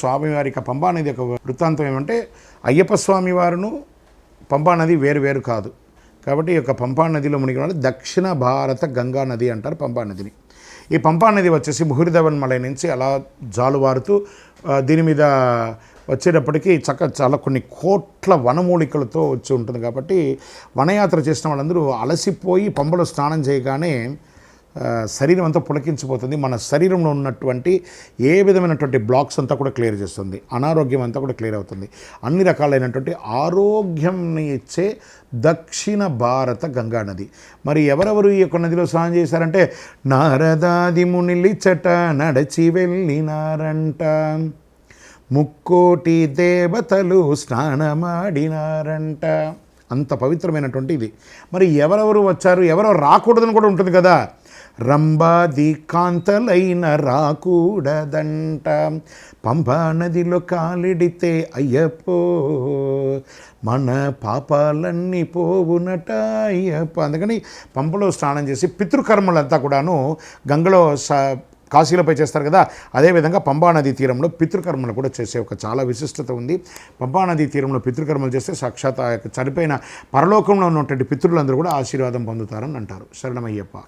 స్వామివారి యొక్క పంబానది యొక్క వృత్తాంతం ఏమంటే అయ్యప్ప స్వామి వారును పంబానది వేరు వేరు కాదు. కాబట్టి ఈ యొక్క పంపానదిలో మునిగిన దక్షిణ భారత గంగా నది అంటారు పంపా నదిని. ఈ పంపా నది వచ్చేసి ముహురిదవన్ మలై నుంచి అలా జాలువారుతూ దీని మీద వచ్చేటప్పటికి చక్క చాలా కొన్ని కోట్ల వనమూలికలతో వచ్చి ఉంటుంది. కాబట్టి వనయాత్ర చేసిన వాళ్ళందరూ అలసిపోయి పంబలో స్నానం చేయగానే శరీరం అంతా పులకించిపోతుంది. మన శరీరంలో ఉన్నటువంటి ఏ విధమైనటువంటి బ్లాక్స్ అంతా కూడా క్లియర్ చేస్తుంది. అనారోగ్యం అంతా కూడా క్లియర్ అవుతుంది. అన్ని రకాలైనటువంటి ఆరోగ్యంని ఇచ్చే దక్షిణ భారత గంగా నది. మరి ఎవరెవరు ఈ యొక్క నదిలో స్నానం చేశారంటే నారదాది మునిలిచట నడచి వెళ్ళినారంట. ముక్కోటి దేవతలు స్నానమాడినారంట. అంత పవిత్రమైనటువంటి ఇది. మరి ఎవరెవరు వచ్చారు? ఎవరో రాకూడదని కూడా ఉంటుంది కదా. రంబాది కాంతలైన రాకూడదంట. పంపా నదిలో కాలిడితే అయ్యప్పో మన పాపాలన్నీ పోవునట అయ్యప్ప. అందుకని పంపలో స్నానం చేసి పితృకర్మలంతా కూడాను గంగలో స కాశీలపై చేస్తారు కదా అదేవిధంగా పంబా తీరంలో పితృకర్మలు కూడా చేసే ఒక చాలా విశిష్టత ఉంది. పంబా తీరంలో పితృకర్మలు చేస్తే సాక్షాత్ చనిపోయిన పరలోకంలో ఉన్నటువంటి పితృలందరూ కూడా ఆశీర్వాదం పొందుతారని అంటారు. శరణమయ్యప్ప.